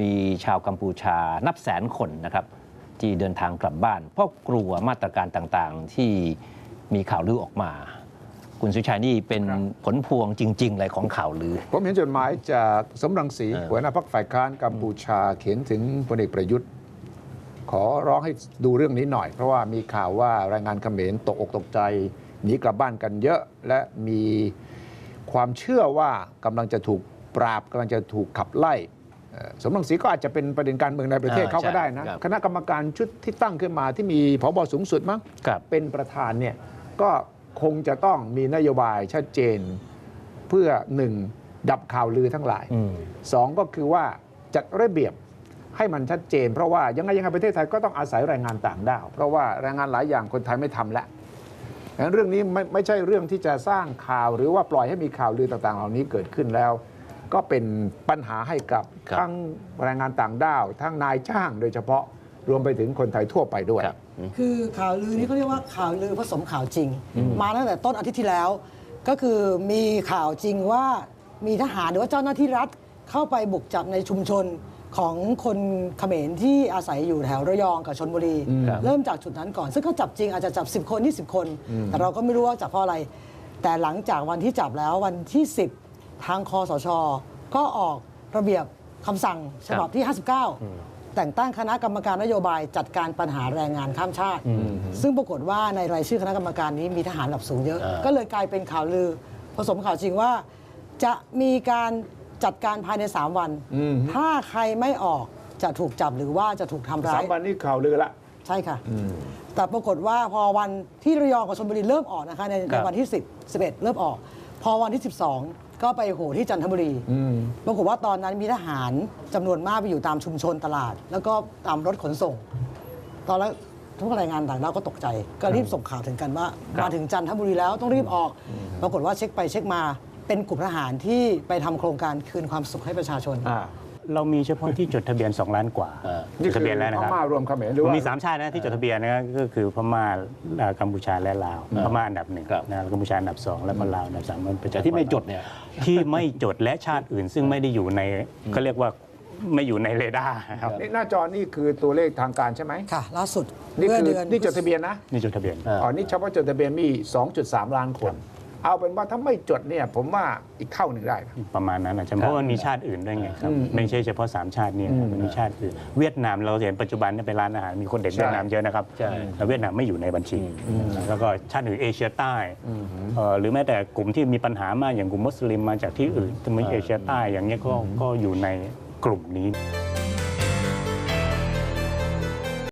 มีชาวกัมพูชานับแสนคนนะครับที่เดินทางกลับบ้าน เพราะกลัวมาตรการต่างๆที่มีข่าวลือออกมา คุณสุชัยนี่เป็นผลพวงจริง ๆ เลยของข่าวลือ ผมเห็นจดหมายจากสมรังสีเออหัวหน้าพรรคฝ่ายค้านกัมพูชาเขียนถึงพลเอกประยุทธ์ ขอร้องให้ดูเรื่องนี้หน่อย เพราะว่ามีข่าวว่าแรงงานเขมรตกอกตกใจหนีกลับบ้านกันเยอะ และมีความเชื่อว่ากำลังจะถูกปราบกำลังจะถูกขับไล่เอ่อ สมรังสีก็อาจจะเป็นประเด็นการเมืองในประเทศอ่าเขาก็ใช่ได้นะครับคณะกรรมการชุดที่ตั้งขึ้นมาที่มีผบสูงสุดมั้งครับเป็นประธานเนี่ยก็คงจะต้องมีนโยบายชัดเจน เพื่อหนึ่งดับข่าวลือทั้งหลายอืมสองก็คือว่าจัดระเบียบให้มันชัดเจน เพราะว่ายังไงยังไงประเทศไทยก็ต้องอาศัยแรงงานต่างด้าวเพราะว่าแรงงานหลายอย่างคนไทยไม่ทำแล้วดังนั้นเรื่องนี้ไม่ไม่ใช่เรื่องที่จะสร้างข่าวหรือว่าปล่อยให้มีข่าวลือต่างๆ เหล่านี้เกิดขึ้นแล้ว ก็เป็นปัญหาให้กับครับ ทั้งแรงงานต่างด้าว ทั้งนายจ้างโดยเฉพาะรวมไปถึงคนไทยทั่วไปด้วย ครับ คือข่าวลือนี่เขาเรียกว่าข่าวลือผสมข่าวจริง มาตั้งแต่ต้นอาทิตย์ที่แล้ว ก็คือมีข่าวจริงว่ามีทหารหรือว่าเจ้าหน้าที่รัฐเข้าไปบุกจับในชุมชนของคนเขมรที่อาศัยอยู่แถวระยองกับชนบุรี ครับ เริ่มจากจุดนั้นก่อน ซึ่งเขาจับจริงอาจจะจับ 10 คน 20 คน แต่เราก็ไม่รู้ว่าจับเพราะอะไร แต่หลังจากวันที่จับแล้ววันที่ 10 ทางคอสช ก็ออกระเบียบคำสั่งฉบับที่ 59 แต่งตั้งคณะกรรมการนโยบายจัดการปัญหาแรงงานข้ามชาติ ซึ่งปรากฏว่าในรายชื่อคณะกรรมการนี้มีทหารระดับสูงเยอะอ่าก็เลยกลายเป็นข่าวลือ ผสมข่าวจริงว่า จะมีการจัดการภายใน 3 วันอืมถ้าใครไม่ออกจะถูกจับหรือว่าจะถูกทำร้าสาย มวันนี้ข่าวลือละ ใช่ค่ะ แต่ปรากฏว่าพอวันที่ระยองกับชลบุรีเริ่มออกนะคะในครัในบวันที่ 10 11 เริ่มออก พอวันที่ 12 ก็ไปโหที่จันทบุรีอืมปรากฏว่าตอนนั้นมีทหารจำนวนมากไปอยู่ตามชุมชนตลาด แล้วก็ตามรถขนส่ง ตอนแรกทุกรายงานต่างด้าวก็ตกใจ ก็รีบส่งข่าวถึงกันว่าครับมาถึงจันทบุรีแล้วต้องรีบออก ปรากฏว่าเช็คไปเช็คมาเป็นกลุ่มทหารที่ไปทำโครงการคืนความสุขให้ประชาชนอ่า เรามีเฉพาะที่จดทะเบียน 2 ล้านกว่าอ่าจดทะเบียนแล้วนะครับพม่ารวมเขมรหรือว่ามี 3 ชาตินะที่จดทะเบียนนะก็คือพม่าเอ่อกัมพูชาและลาวพม่าอันดับหนึ่งครับนะกัมพูชาอันดับสองแล้วก็ลาวอันดับสามมันเป็นแต่ที่ไม่จดเนี่ยที่ไม่จดและชาติอื่น ซึ่งไม่ได้อยู่ในเขาเรียกว่าไม่อยู่ในเรดาร์นะครับนี่หน้าจอนี่คือตัวเลขทางการใช่ไหมค่ะล่าสุดนี่เมื่อคือเดือนนี่จดทะเบียนนะนี่จดทะเบียนอ่าอ๋อนี่เฉพาะจดทะเบียนมี 2.3 ล้านคน เอาเป็นว่าถ้าไม่จดเนี่ยผมว่าอีกเท่าหนึ่งได้นะประมาณนั้นอาจจะเพราะว่ามันมีชาติอื่นด้วยไงครับอืมไม่ใช่เฉพาะสามชาติเนี่ยครับมันมีชาติอื่นเวียดนามเราเห็นปัจจุบันเนี่ยเป็นร้านอาหารมีคนเด็กใช่เวียดนามเยอะนะครับใช่แต่เวียดนามไม่อยู่ในบัญชี แล้วก็ชาติอื่นเอเชียใต้เอ่อหรือแม้แต่กลุ่มที่มีปัญหามากอย่างกลุ่มมุสลิมมาจากที่อื่นที่มีเอเชียใต้อย่างเงี้ยก็ก็อยู่ในกลุ่มนี้